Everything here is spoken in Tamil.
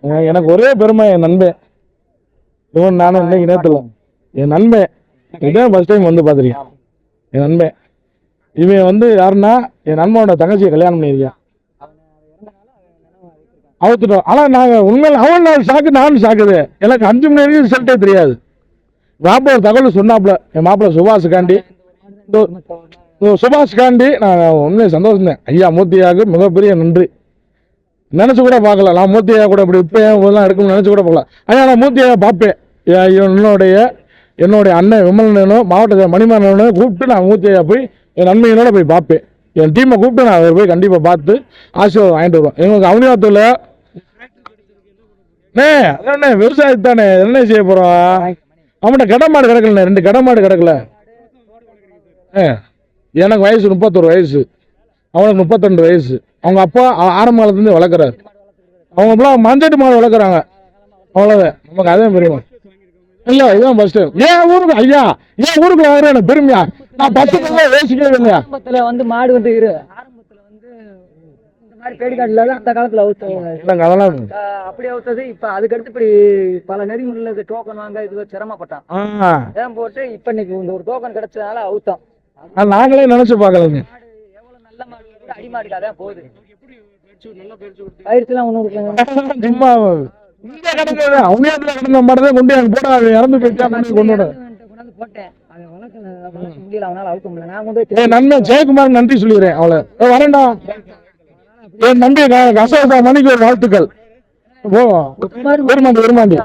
எனக்கு ஒரே பெருமை என் நண்பன் இவன் நானும் இன்னைக்கு நேரத்தில் என் நண்பன் இதான் ஃபர்ஸ்ட் டைம் வந்து பார்த்துருக்கேன். என் நண்பன் இவன் வந்து யாருன்னா என் நண்பனோட தங்கச்சியை கல்யாணம் பண்ணியிருக்கான் அவுத்துட்டோம். ஆனால் நாங்கள் உண்மையில் அவன் நாள் ஷாக்கு நானும் ஷாக்குது எனக்கு அஞ்சு மணி வரைக்கும் ரிசல்ட்டே தெரியாது. மாப்பிள்ள ஒரு தகவல் சொன்னாப்புல. என் மாப்பிள்ள சுபாஷுக்காண்டி இதோ- இதோ சுபாஷுக்காண்டி நான் உண்மையை சந்தோஷம் ஐயா மூர்த்தியாவுக்கு மிகப்பெரிய நன்றி. நினச்சி கூட பார்க்கல. நான் மூர்த்தியா கூட இப்படி இப்போ போதெல்லாம் எடுக்கணும்னு நினச்சி கூட பார்க்கல. ஆனால் நான் மூர்த்தியா பார்ப்பேன். என்னுடைய என்னுடைய அண்ணன் விமலனும் மாவட்ட மணிமன்னனும் கூப்பிட்டு நான் மூர்த்தியா போய் என் நன்மையினோட போய் பார்ப்பேன். என் டீமை கூப்பிட்டு நான் அவர் போய் கண்டிப்பாக பார்த்து ஆசீர்வாதம் வாங்கிட்டு வருவேன். எங்களுக்கு அவனியாத்தில் அண்ணே அதானே விவசாயத்து தானே. என்ன செய்ய போகிறோம் அவன்கிட்ட கிடமாடு கிடக்கலண்ணே. ரெண்டு கிடமாடு கிடக்கல. ஆ எனக்கு வயசு முப்பத்தொரு வயசு. அவனுக்கு முப்பத்திரெண்டு வயசு. அவங்க அப்பா ஆரம்ப காலத்துலேருந்து வளர்க்குறாரு. அவங்க எல்லாம் மஞ்சட்டு மாடு வளர்க்குறாங்க. அவ்வளோதான் நமக்கு அதே பெருமை இல்லை இதுதான் ஃபர்ஸ்ட் டைம் ஏன் ஊருக்கு ஐயா ஏன் ஊருக்கு வாங்குறேன் எனக்கு பெருமையா? நான் பத்து பேர் யோசிக்கவே இல்லையா ஆரம்பத்துல வந்து மாடு வந்து இரு. ஆரம்பத்துல வந்து இந்த மாதிரி பேடிக்காட்டுல அந்த காலத்துல அவுத்தாங்க இல்லைங்க அதெல்லாம் அப்படி அவுத்தது இப்ப அதுக்கடுத்து இப்படி பல நெறிமுறையில் டோக்கன் வாங்க இது சிரமப்பட்டான். ஏன் போட்டு இப்ப இன்னைக்கு இந்த ஒரு டோக்கன் கிடைச்சதுனால அவுத்தம். அது நாங்களே நினச்சி பார்க்கலங்க மாடு எவ்வளவு நல்ல மாடு கூட அடிமாடுக்கு அதான் போகுது. பயிற்சிலாம் ஒன்றும் கொடுக்கல சும்மா இங்கே கிடக்குது அவனியாத்துல கிடந்த மாடு தான் கொண்டு அங்கே போட அவன் இறந்து போயிட்டா கொண்டு கொண்டு போட்டேன். முடியல அவனால அவுக்க முடியல. நான் கொண்டு போய் என் நண்பன் ஜெயக்குமார் நன்றி சொல்லிடுறேன் அவளை. வரேன்டா. என் நம்பி கசகசா மணிக்கு ஒரு வாழ்த்துக்கள். ஓ விரும்பாண்டி விரும்பாண்டி